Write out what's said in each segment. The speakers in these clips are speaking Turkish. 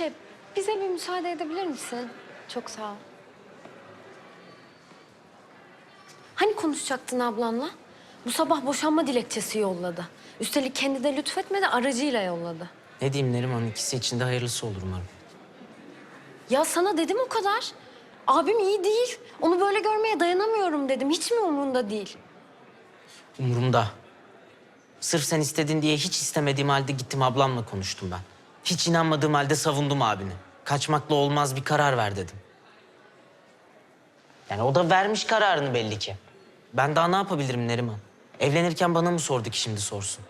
Ayşe, bize bir müsaade edebilir misin? Çok sağ ol. Hani konuşacaktın ablanla? Bu sabah boşanma dilekçesi yolladı. Üstelik kendi de lütfetmedi, aracıyla yolladı. Ne diyeyim Neriman ikisi için de hayırlısı olur umarım. Ya sana dedim o kadar. Abim iyi değil. Onu böyle görmeye dayanamıyorum dedim. Hiç mi umurunda değil? Umurumda. Sırf sen istedin diye hiç istemediğim halde gittim ablamla konuştum ben. Hiç inanmadığım halde savundum abini. Kaçmakla olmaz bir karar ver dedim. Yani o da vermiş kararını belli ki. Ben daha ne yapabilirim Neriman? Evlenirken bana mı sordu ki şimdi sorsun?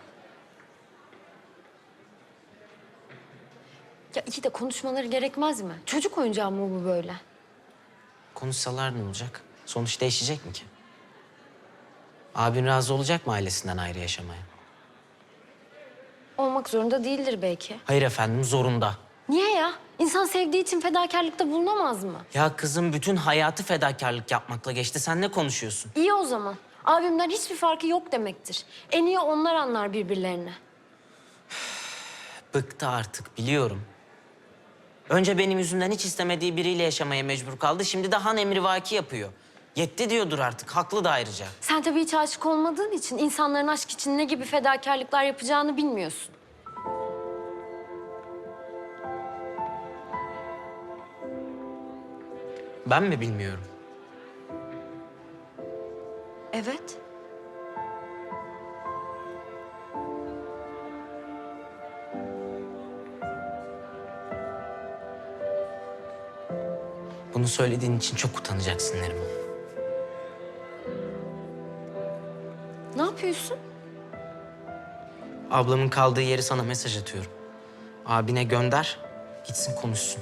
Ya iyi de konuşmaları gerekmez mi? Çocuk oyuncağı mı bu böyle? Konuşsalar ne olacak? Sonuç değişecek mi ki? Abin razı olacak mı ailesinden ayrı yaşamaya? Olmak zorunda değildir belki. Hayır efendim zorunda. Niye ya? İnsan sevdiği için fedakarlıkta bulunamaz mı? Ya kızım bütün hayatı fedakarlık yapmakla geçti. Sen ne konuşuyorsun? İyi o zaman. Abimden hiçbir farkı yok demektir. En iyi onlar anlar birbirlerini. Bıktı artık biliyorum. Önce benim yüzümden hiç istemediği biriyle yaşamaya mecbur kaldı. Şimdi de han emrivaki yapıyor. Yetti diyordur artık. Haklı da ayrıca. Sen tabii hiç aşık olmadığın için insanların aşk için ne gibi fedakarlıklar yapacağını bilmiyorsun. Ben mi bilmiyorum? Evet. Bunu söylediğin için çok utanacaksın Neriman. Yapıyorsun? Ablamın kaldığı yeri sana mesaj atıyorum. Abine gönder, gitsin konuşsun.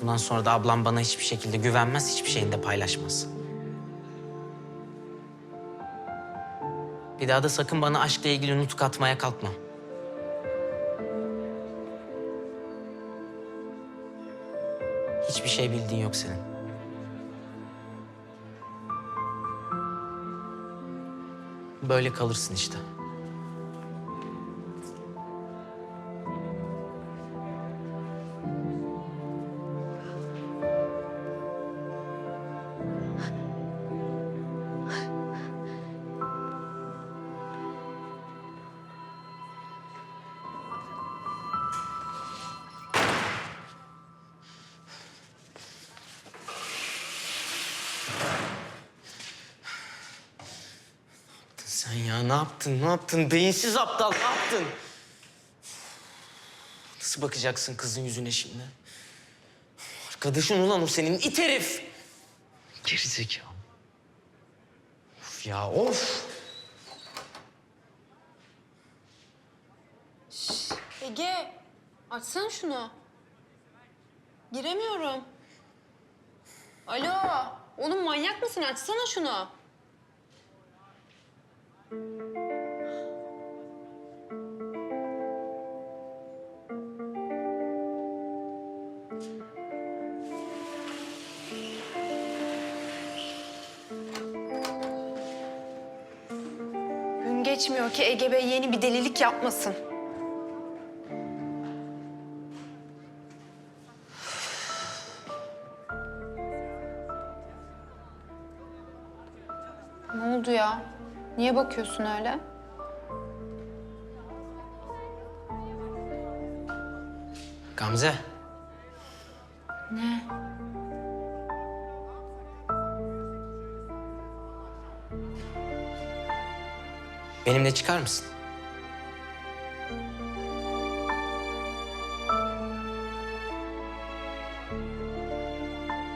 Bundan sonra da ablam bana hiçbir şekilde güvenmez, hiçbir şeyini de paylaşmaz. Bir daha da sakın bana aşkla ilgili nutuk atmaya kalkma. Hiçbir şey bildiğin yok senin. Böyle kalırsın işte. Sen ya ne yaptın, ne yaptın? Beyinsiz aptal, ne yaptın? Nasıl bakacaksın kızın yüzüne şimdi? Arkadaşın ulan o senin it herif. Gerizekalı. Of ya of. Ege, açsana şunu. Giremiyorum. Alo, oğlum manyak mısın? Açsana şunu. Gün geçmiyor ki Ege Bey yeni bir delilik yapmasın. Ne oldu ya? Niye bakıyorsun öyle? Gamze. Ne? Benimle çıkar mısın?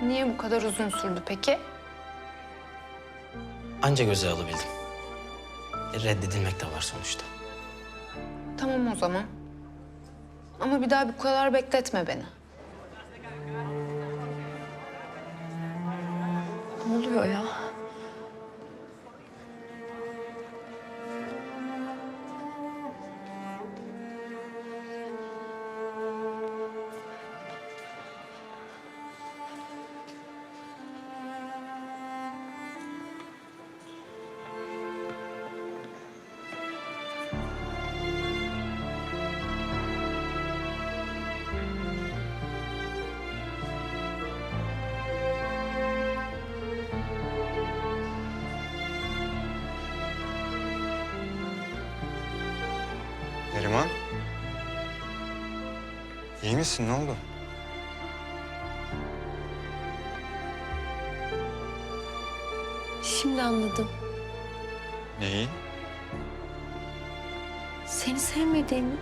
Niye bu kadar uzun sürdü peki? Anca göze alabildim. E, Reddedilmek de var sonuçta. Tamam o zaman. Ama bir daha bu kadar bekletme beni. Ne oluyor ya? Yaman. İyi misin? Ne oldu? Şimdi anladım. Neyi? Seni sevmediğimi.